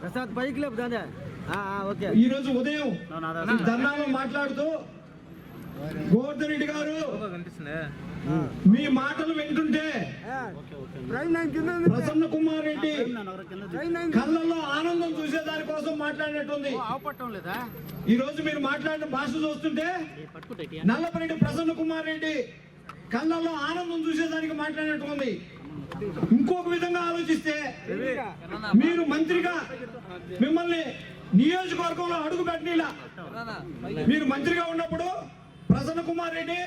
ప్రసాద్ పైకి లేపు దాదా ఓకే. ఈ రోజు ఉదయం ధర్నాలో మాట్లాడుతూ గోవర్ధన్ రెడ్డి గారు మీ మాటలు వింటుంటే ప్రసన్న కుమార్ రెడ్డి కళ్ళల్లో ఆనందం చూసే దాని కోసం మాట్లాడినట్టుంది. ఆపట్టం లేదా? ఈ రోజు మీరు మాట్లాడిన భాష చూస్తుంటే నల్లపరెడ్డి ప్రసన్న కుమార్ రెడ్డి కళ్ళల్లో ఆనందం చూసేదానికి మాట్లాడినట్టు ఉంది ఇంకొక విధంగా ఆలోచిస్తే మీరు మంత్రిగా మిమ్మల్ని నియోజకవర్గంలో అడుగు పెట్టిలా మీరు మంత్రిగా ఉన్నప్పుడు ప్రసన్న కుమార్ రెడ్డి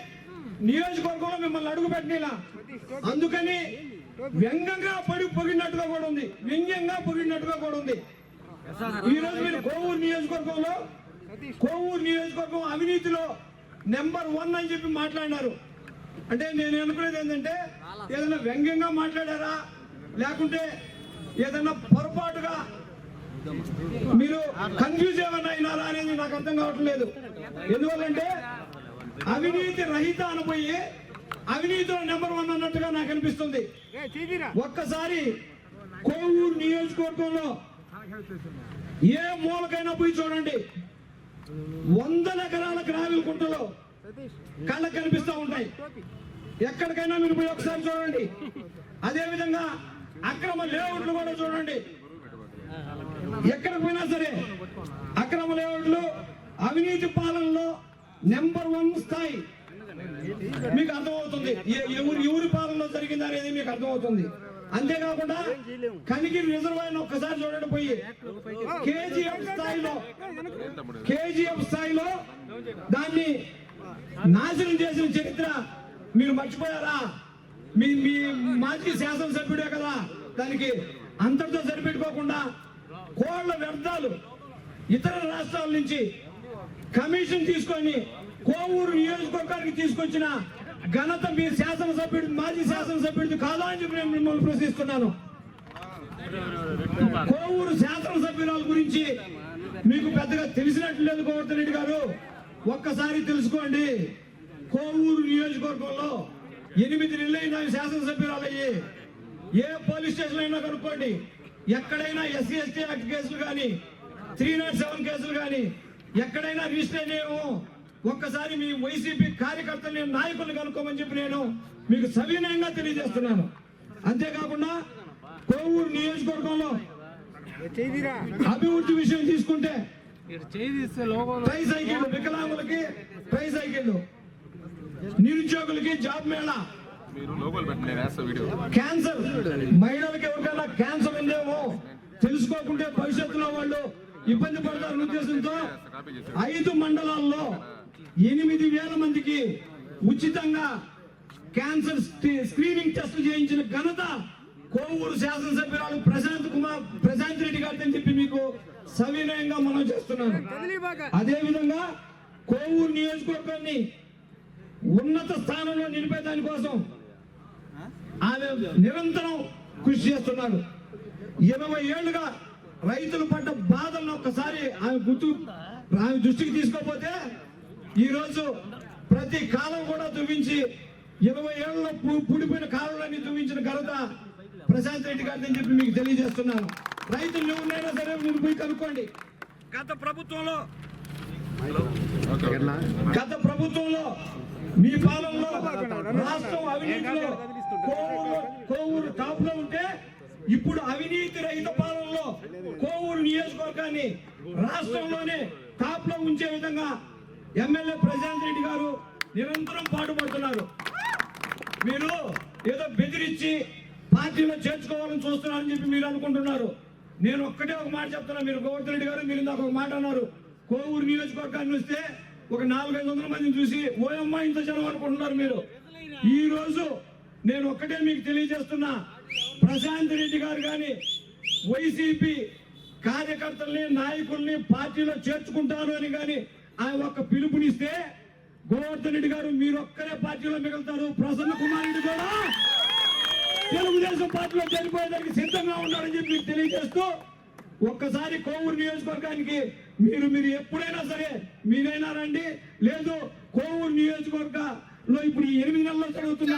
నియోజకవర్గంలో మిమ్మల్ని అడుగు పెట్టిలా అందుకని వ్యంగ్యంగా పడి పొగిడినట్టుగా కూడా ఉంది. వ్యంగ్యంగా పొగిడినట్టుగా కూడా ఉంది. ఈ రోజు మీరు కోవూరు నియోజకవర్గంలో కోవూరు నియోజకవర్గం అవినీతిలో నెంబర్ వన్ అని చెప్పి మాట్లాడినారు. అంటే నేను అనుకునేది ఏంటంటే ఏదైనా వ్యంగ్యంగా మాట్లాడారా? లేకుంటే ఏదైనా పొరపాటుగా మీరు కన్ఫ్యూజ్ ఏమైనా అయినారా అనేది నాకు అర్థం కావట్లేదు ఎందువల్లంటే అవినీతి రహిత అనిపోయి అవినీతిలో నెంబర్ వన్ అన్నట్టుగా నాకు అనిపిస్తుంది. ఒక్కసారి కోవూరు నియోజకవర్గంలో ఏ మూలకైనా పోయి చూడండి. వందల ఎకరాల గ్రావెల్ కుంటలో కళ్ళకు కనిపిస్తూ ఉంటాయి. ఎక్కడికైనా మీరు పోయి ఒకసారి చూడండి. అదేవిధంగా అక్రమ లేఅవుట్లు కూడా చూడండి. ఎక్కడికి పోయినా సరే అక్రమ లేఅవుట్లు అవినీతి పాలనలో నెంబర్ వన్ స్థాయి. మీకు అర్థమవుతుంది. ఎవరు ఎవరి పాలనలో జరిగింది అనేది మీకు అర్థమవుతుంది. అంతేకాకుండా కనిగిరి రిజర్వాయర్ ఒక్కసారి చూడండి పోయి. కేజీఎఫ్ స్థాయిలో కేజీఎఫ్ స్థాయిలో దాన్ని నాశనం చేసిన చరిత్ర మీరు మర్చిపోయారా? మీ మీ మాజీ శాసనసభ్యుడే కదా దానికి అంతటితో సరిపెట్టుకోకుండా కోళ్ళ వ్యర్థాలు ఇతర రాష్ట్రాల నుంచి కమిషన్ తీసుకొని కోవూరు నియోజకవర్గానికి తీసుకొచ్చిన ఘనత మీ శాసనసభ్యుడు మాజీ శాసనసభ్యుడిది కాదా అని చెప్పి నేను మిమ్మల్ని ప్రశ్నిస్తున్నాను. కోవూరు శాసనసభ్యురాల గురించి మీకు పెద్దగా తెలిసినట్లు లేదు గోవర్ధన్ రెడ్డి గారు. ఒక్కసారి తెలుసుకోండి. కోవూరు నియోజకవర్గంలో ఎనిమిది నెలలైన శాసనసభ్యురాలయ్యి. ఏ పోలీస్ స్టేషన్ అయినా కనుక్కోండి. ఎక్కడైనా ఎస్సీ ఎస్టీ యాక్ట్ కేసులు కానీ త్రీ నాట్ సెవెన్ కేసులు కానీ ఎక్కడైనా రిజిస్టర్ అయినాయేమో ఒక్కసారి మీ వైసీపీ కార్యకర్తల్ని నాయకుల్ని కనుక్కోమని చెప్పి నేను మీకు సవినయంగా తెలియజేస్తున్నాను. అంతేకాకుండా కోవూరు నియోజకవర్గంలో అభివృద్ధి విషయం తీసుకుంటే ట్రై సైకిల్ వికలాంగులకి ట్రై సైకిల్ నిరుద్యోగులకి జాబ్ మేళా. క్యాన్సర్. మహిళలకు ఎవరికైనా క్యాన్సర్ ఉందేమో తెలుసుకోకుంటే భవిష్యత్తులో వాళ్ళు ఇబ్బంది పడతారన్న ఉద్దేశంతో ఐదు మండలాల్లో ఎనిమిది వేల మందికి ఉచితంగా క్యాన్సర్ స్క్రీ- స్క్రీనింగ్ టెస్ట్ చేయించిన ఘనత కోవూరు శాసనసభ్యురాలు ప్రశాంత్ కుమార్ ప్రశాంత్ రెడ్డి గారిని చెప్పి మీకు సవినయంగా మనం చేస్తున్నాను. అదే విధంగా కోవూరు నియోజకవర్గాన్ని ఉన్నత స్థానంలో నిలిపే దానికోసం ఆమె నిరంతరం కృషి చేస్తున్నారు ఇరవై ఏళ్ళుగా రైతులు పడ్డ బాధలను ఒక్కసారి ఆమె గుర్తు ఆమె దృష్టికి తీసుకోకపోతే ఈరోజు ప్రతి కాలం కూడా దువ్వించి ఇరవై ఏళ్ళలో పుడిపోయిన కాలువలన్నీ దువ్వించిన ఘనత ప్రశాంత్ రెడ్డి గారిని చెప్పి మీకు తెలియజేస్తున్నాను. రైతులు ఎవరినైనా సరే మీరు పోయి కనుక్కోండి. గత ప్రభుత్వంలో గత ప్రభుత్వంలో మీ పాలనలో రాష్ట్రం అవినీతిలో కోవూరు కోవూరు టాప్లో ఉంటే ఇప్పుడు అవినీతి రహిత పాలనలో కోవూరు నియోజకవర్గాన్ని రాష్ట్రంలోనే టాప్లో ఉంచే విధంగా ఎమ్మెల్యే ప్రశాంత్ రెడ్డి గారు నిరంతరం పాటుపడుతున్నారు. మీరు ఏదో బెదిరించి పార్టీలో చేర్చుకోవాలని చూస్తున్నారని చెప్పి మీరు అనుకుంటున్నారు. నేను ఒక్కటే ఒక మాట చెప్తున్నా మీరు గోవర్ధన్ రెడ్డి గారు మీరు ఇందాక ఒక మాట అన్నారు. కోవూరు నియోజకవర్గాన్ని వస్తే ఒక నాలుగైదు వందల మందిని చూసి ఓయమ్మ ఇంత జనం అనుకుంటున్నారు మీరు. ఈ రోజు నేను ఒక్కటే మీకు తెలియజేస్తున్నా ప్రశాంత్ రెడ్డి గారు కానీ వైసీపీ కార్యకర్తల్ని నాయకుల్ని పార్టీలో చేర్చుకుంటారు అని కానీ ఆయన ఒక్క పిలుపునిస్తే గోవర్ధన్ రెడ్డి గారు మీరు ఒక్కరే పార్టీలో మిగులుతారు. ప్రసన్న కుమార్ రెడ్డి కూడా తెలుగుదేశం పార్టీలో చనిపోయేదానికి సిద్ధంగా ఉన్నారని చెప్పి మీకు తెలియజేస్తూ ఒక్కసారి కోవూరు నియోజకవర్గానికి మీరు మీరు ఎప్పుడైనా సరే మీరైనా రండి. లేదు కోవూరు నియోజకవర్గంలో ఇప్పుడు ఈ ఎనిమిది నెలల్లో జరుగుతున్న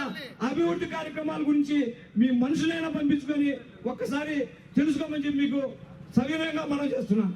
అభివృద్ధి కార్యక్రమాల గురించి మీ మనుషులైనా పంపించుకొని ఒక్కసారి తెలుసుకోమని చెప్పి మీకు సవినయంగా మనం చేస్తున్నాను.